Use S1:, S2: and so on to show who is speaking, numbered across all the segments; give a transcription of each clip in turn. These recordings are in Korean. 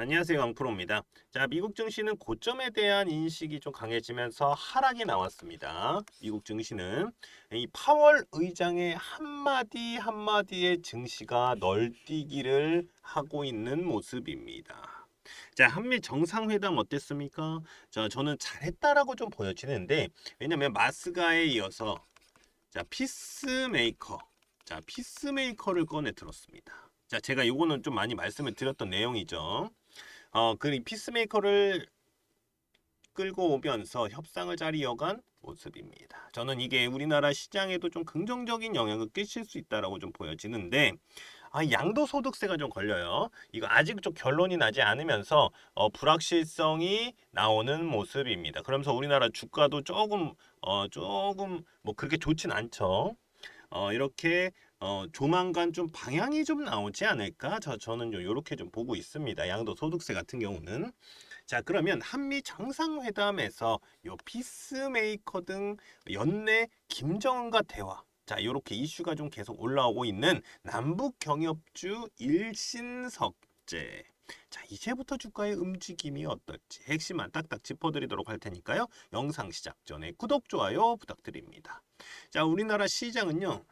S1: 안녕하세요. 강프로입니다. 자, 미국 증시는 고점에 대한 인식이 좀 강해지면서 하락이 나왔습니다. 미국 증시는 이 파월 의장의 한마디 한마디의 증시가 널뛰기를 하고 있는 모습입니다. 자, 한미 정상회담 어땠습니까? 자, 저는 잘했다라고 좀 보여지는데 왜냐면 마스가에 이어서 자, 피스메이커. 자, 피스메이커를 꺼내 들었습니다. 자, 제가 요거는 좀 많이 말씀을 드렸던 내용이죠. 어, 그 피스메이커를 끌고 오면서 협상을 잘 이어간 모습입니다. 저는 이게 우리나라 시장에도 좀 긍정적인 영향을 끼칠 수 있다라고 좀 보여지는데 아, 양도소득세가 좀 걸려요. 이거 아직 좀 결론이 나지 않으면서 어, 불확실성이 나오는 모습입니다. 그러면서 우리나라 주가도 조금 어, 조금 뭐 그렇게 좋진 않죠. 어, 이렇게 어, 조만간 좀 방향이 좀 나오지 않을까? 저, 저는 좀 이렇게 좀 보고 있습니다. 양도소득세 같은 경우는. 자, 그러면 한미 정상회담에서 요 피스메이커 등 연내 김정은과 대화. 자, 이렇게 이슈가 좀 계속 올라오고 있는 남북 경협주 일신석재. 자, 이제부터 주가의 움직임이 어떨지 핵심만 딱딱 짚어드리도록 할 테니까요. 영상 시작 전에 구독, 좋아요 부탁드립니다. 자, 우리나라 시장은요.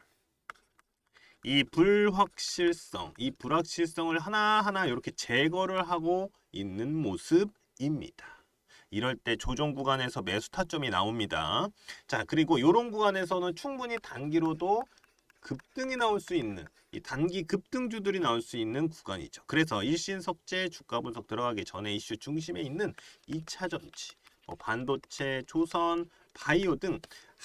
S1: 이 불확실성, 이 불확실성을 하나하나 이렇게 제거를 하고 있는 모습입니다. 이럴 때 조정 구간에서 매수 타점이 나옵니다. 자, 그리고 이런 구간에서는 충분히 단기로도 급등이 나올 수 있는 이 단기 급등주들이 나올 수 있는 구간이죠. 그래서 일신석재 주가 분석 들어가기 전에 이슈 중심에 있는 2차 전지, 뭐 반도체, 조선, 바이오 등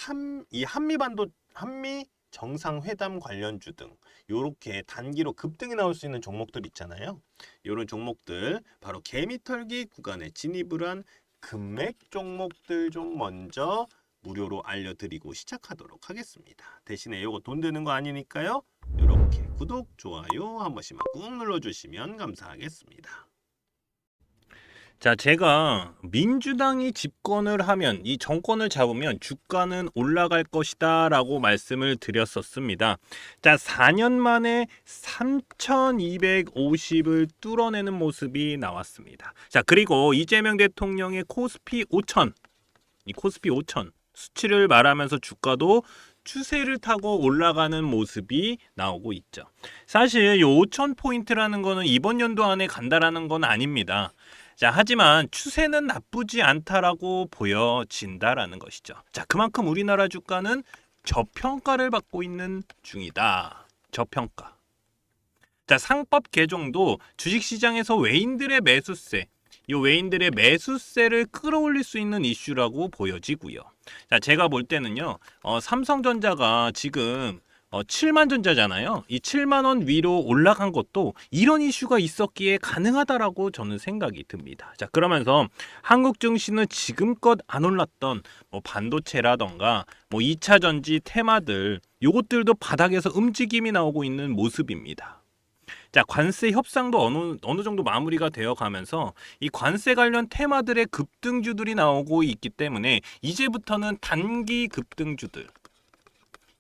S1: 한 이 한미 반도 한미 정상회담 관련주 등 요렇게 단기로 급등이 나올 수 있는 종목들 있잖아요. 요런 종목들 바로 개미털기 구간에 진입을 한 금맥 종목들 좀 먼저 무료로 알려드리고 시작하도록 하겠습니다. 대신에 요거 돈 드는 거 아니니까요. 요렇게 구독, 좋아요 한 번씩만 꾹 눌러주시면 감사하겠습니다. 자, 제가 민주당이 집권을 하면 이 정권을 잡으면 주가는 올라갈 것이다 라고 말씀을 드렸었습니다. 자, 4년 만에 3,250을 뚫어내는 모습이 나왔습니다. 자, 그리고 이재명 대통령의 코스피 5천, 이 코스피 5천 수치를 말하면서 주가도 추세를 타고 올라가는 모습이 나오고 있죠. 사실 이 5천 포인트라는 거는 이번 연도 안에 간다라는 건 아닙니다. 자, 하지만 추세는 나쁘지 않다라고 보여진다라는 것이죠. 자, 그만큼 우리나라 주가는 저평가를 받고 있는 중이다. 저평가. 자, 상법 개정도 주식시장에서 외인들의 매수세, 이 외인들의 매수세를 끌어올릴 수 있는 이슈라고 보여지고요. 자, 제가 볼 때는요, 어, 삼성전자가 지금 어, 7만 전자잖아요. 이 7만 원 위로 올라간 것도 이런 이슈가 있었기에 가능하다라고 저는 생각이 듭니다. 자, 그러면서 한국 증시는 지금껏 안 올랐던 뭐 반도체라던가 뭐 2차 전지 테마들 요것들도 바닥에서 움직임이 나오고 있는 모습입니다. 자, 관세 협상도 어느 어느 정도 마무리가 되어 가면서 이 관세 관련 테마들의 급등주들이 나오고 있기 때문에 이제부터는 단기 급등주들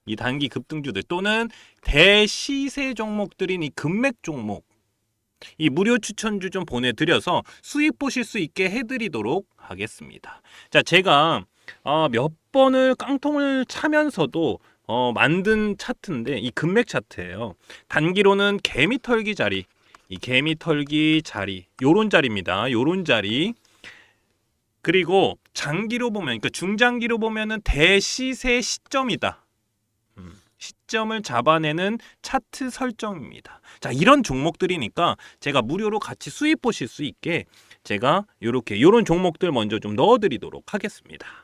S1: 이 단기 급등주들 또는 대시세 종목들인 이 금맥 종목 이 무료 추천주 좀 보내드려서 수익 보실 수 있게 해드리도록 하겠습니다. 자, 제가 어, 몇 번을 깡통을 차면서도 어, 만든 차트인데 이 금맥 차트예요. 단기로는 개미 털기 자리, 이 개미 털기 자리, 요런 자리입니다. 요런 자리. 그리고 장기로 보면, 그러니까 중장기로 보면은 대시세 시점이다. 음, 시점을 잡아내는 차트 설정입니다. 자, 이런 종목들이니까 제가 무료로 같이 수익 보실 수 있게 제가 이렇게 이런 종목들 먼저 좀 넣어 드리도록 하겠습니다.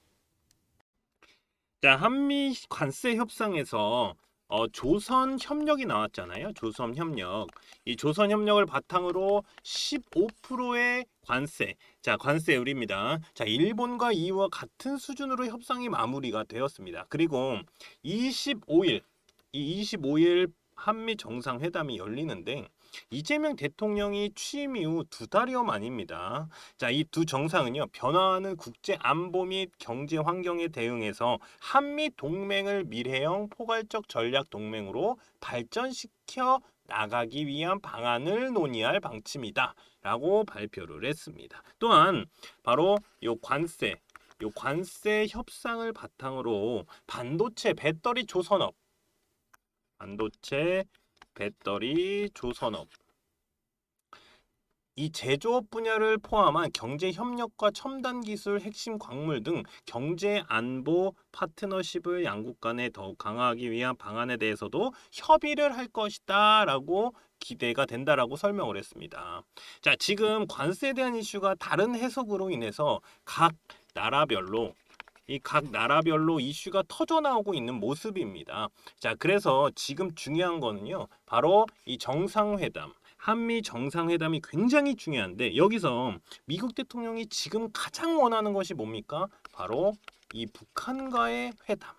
S1: 자, 한미 관세 협상에서 어, 조선 협력이 나왔잖아요. 조선 협력. 이 조선 협력을 바탕으로 15%의 관세. 자, 관세율입니다. 자, 일본과 이와 같은 수준으로 협상이 마무리가 되었습니다. 그리고 25일 이 25일 한미 정상회담이 열리는데 이재명 대통령이 취임 이후 두 달여 만입니다. 자, 이 두 정상은요, 변화하는 국제 안보 및 경제 환경에 대응해서 한미 동맹을 미래형 포괄적 전략 동맹으로 발전시켜 나가기 위한 방안을 논의할 방침이다. 라고 발표를 했습니다. 또한 바로 요 관세, 요 관세 협상을 바탕으로 반도체 배터리 조선업 반도체 배터리 조선업 이 제조업 분야를 포함한 경제 협력과 첨단 기술, 핵심 광물 등 경제 안보 파트너십을 양국 간에 더욱 강화하기 위한 방안에 대해서도 협의를 할 것이다라고 기대가 된다라고 설명을 했습니다. 자, 지금 관세에 대한 이슈가 다른 해석으로 인해서 각 나라별로 이 각 나라별로 이슈가 터져 나오고 있는 모습입니다. 자, 그래서 지금 중요한 거는요. 바로 이 정상회담 한미 정상회담이 굉장히 중요한데 여기서 미국 대통령이 지금 가장 원하는 것이 뭡니까? 바로 이 북한과의 회담.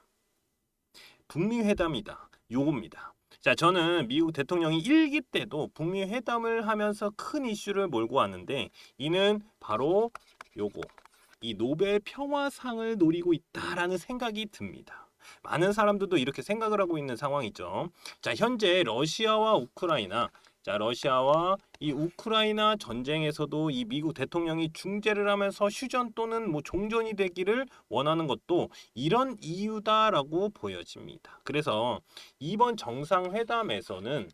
S1: 북미 회담이다. 요겁니다. 자, 저는 미국 대통령이 일기 때도 북미 회담을 하면서 큰 이슈를 몰고 왔는데 이는 바로 요거 이 노벨 평화상을 노리고 있다라는 생각이 듭니다. 많은 사람들도 이렇게 생각을 하고 있는 상황이죠. 자, 현재 러시아와 우크라이나 자, 러시아와 이 우크라이나 전쟁에서도 이 미국 대통령이 중재를 하면서 휴전 또는 뭐 종전이 되기를 원하는 것도 이런 이유다라고 보여집니다. 그래서 이번 정상회담에서는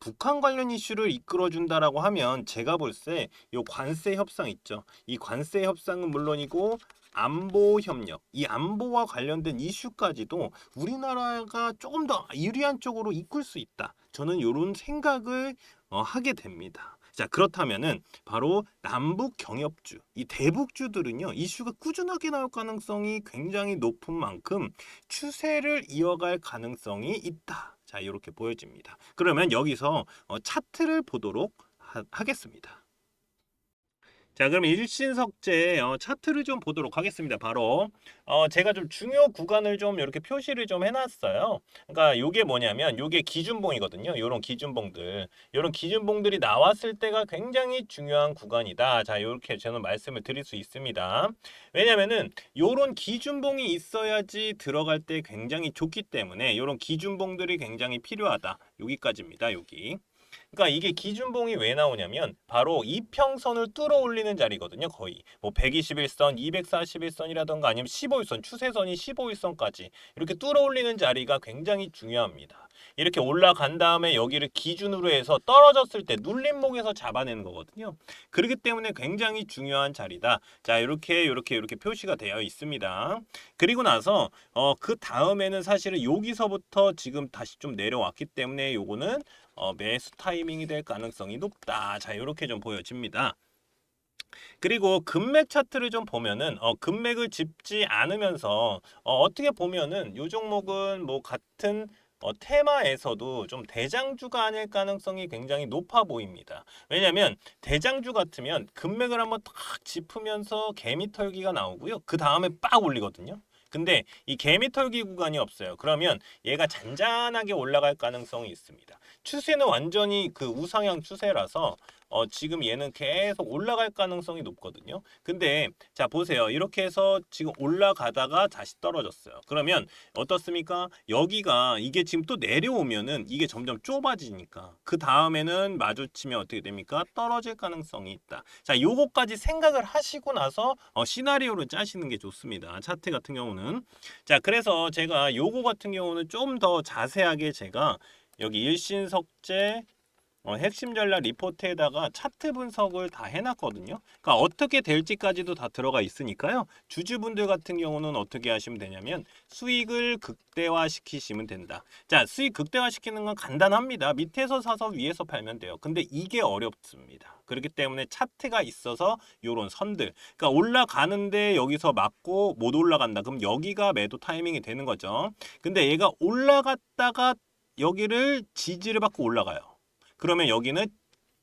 S1: 북한 관련 이슈를 이끌어준다라고 하면 제가 볼 때 이 관세 협상 있죠. 이 관세 협상은 물론이고 안보 협력, 이 안보와 관련된 이슈까지도 우리나라가 조금 더 유리한 쪽으로 이끌 수 있다. 저는 이런 생각을 어, 하게 됩니다. 자, 그렇다면은 바로 남북 경협주, 이 대북주들은요, 이슈가 꾸준하게 나올 가능성이 굉장히 높은 만큼 추세를 이어갈 가능성이 있다. 자, 이렇게 보여집니다. 그러면 여기서 어, 차트를 보도록 하, 하겠습니다. 자, 그럼 일신석제 어, 차트를 좀 보도록 하겠습니다. 바로 어, 제가 좀 중요 구간을 좀 이렇게 표시를 좀 해놨어요. 그러니까 요게 뭐냐면 요게 기준봉이거든요. 요런 기준봉들, 요런 기준봉들이 나왔을 때가 굉장히 중요한 구간이다. 자, 이렇게 저는 말씀을 드릴 수 있습니다. 왜냐면은 요런 기준봉이 있어야지 들어갈 때 굉장히 좋기 때문에 요런 기준봉들이 굉장히 필요하다. 여기까지입니다. 여기. 그러니까 이게 기준봉이 왜 나오냐면 바로 이평선을 뚫어 올리는 자리거든요. 거의 뭐 121선, 241선이라던가 아니면 15일선, 추세선이 15일선까지 이렇게 뚫어 올리는 자리가 굉장히 중요합니다. 이렇게 올라간 다음에 여기를 기준으로 해서 떨어졌을 때 눌림목에서 잡아내는 거거든요. 그렇기 때문에 굉장히 중요한 자리다. 자, 이렇게 이렇게 이렇게 표시가 되어 있습니다. 그리고 나서 어 그 다음에는 사실은 여기서부터 지금 다시 좀 내려왔기 때문에 요거는 어, 매수 타이밍이 될 가능성이 높다. 자, 이렇게 좀 보여집니다. 그리고 금맥 차트를 좀 보면은 어, 금맥을 짚지 않으면서 어, 어떻게 보면은 요 종목은 뭐 같은 어, 테마에서도 좀 대장주가 아닐 가능성이 굉장히 높아 보입니다. 왜냐하면 대장주 같으면 금맥을 한번 탁 짚으면서 개미털기가 나오고요. 그 다음에 빡 올리거든요. 근데 이 개미털기 구간이 없어요. 그러면 얘가 잔잔하게 올라갈 가능성이 있습니다. 추세는 완전히 그 우상향 추세라서 어, 지금 얘는 계속 올라갈 가능성이 높거든요. 근데 자 보세요. 이렇게 해서 지금 올라가다가 다시 떨어졌어요. 그러면 어떻습니까? 여기가 이게 지금 또 내려오면은 이게 점점 좁아지니까 그 다음에는 마주치면 어떻게 됩니까? 떨어질 가능성이 있다. 자 요거까지 생각을 하시고 나서 어, 시나리오를 짜시는 게 좋습니다. 차트 같은 경우는 자 그래서 제가 요거 같은 경우는 좀 더 자세하게 제가 여기 일신석재 어, 핵심 전략 리포트에다가 차트 분석을 다 해놨거든요. 그러니까 어떻게 될지까지도 다 들어가 있으니까요. 주주분들 같은 경우는 어떻게 하시면 되냐면 수익을 극대화시키시면 된다. 자, 수익 극대화시키는 건 간단합니다. 밑에서 사서 위에서 팔면 돼요. 근데 이게 어렵습니다. 그렇기 때문에 차트가 있어서 요런 선들. 그러니까 올라가는데 여기서 맞고 못 올라간다. 그럼 여기가 매도 타이밍이 되는 거죠. 근데 얘가 올라갔다가 여기를 지지를 받고 올라가요. 그러면 여기는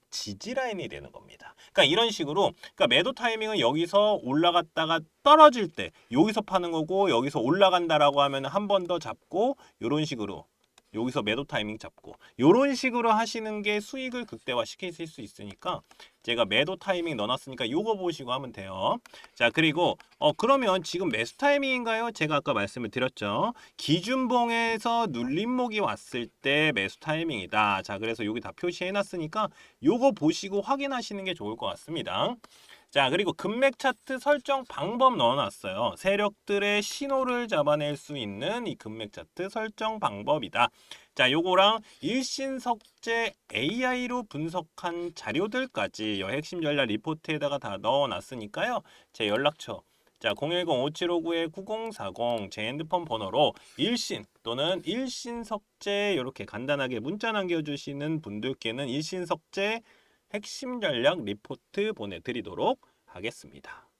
S1: 지지 라인이 되는 겁니다. 그러니까 이런 식으로 그러니까 매도 타이밍은 여기서 올라갔다가 떨어질 때 여기서 파는 거고 여기서 올라간다라고 하면 한 번 더 잡고 이런 식으로 여기서 매도 타이밍 잡고 이런 식으로 하시는 게 수익을 극대화 시키실 수 있으니까 제가 매도 타이밍 넣어놨으니까 요거 보시고 하면 돼요. 자 그리고 어 그러면 지금 매수 타이밍인가요? 제가 아까 말씀을 드렸죠. 기준봉에서 눌림목이 왔을 때 매수 타이밍이다. 자 그래서 여기 다 표시해놨으니까 요거 보시고 확인하시는 게 좋을 것 같습니다. 자 그리고 금맥 차트 설정 방법 넣어놨어요. 세력들의 신호를 잡아낼 수 있는 이 금맥 차트 설정 방법이다. 자 요거랑 일신석재 AI로 분석한 자료들까지 여 핵심 전략 리포트에다가 다 넣어놨으니까요. 제 연락처 자 010-5759-9040 제 핸드폰 번호로 일신 또는 일신석재 이렇게 간단하게 문자 남겨주시는 분들께는 일신석재 핵심 전략 리포트 보내드리도록 하겠습니다.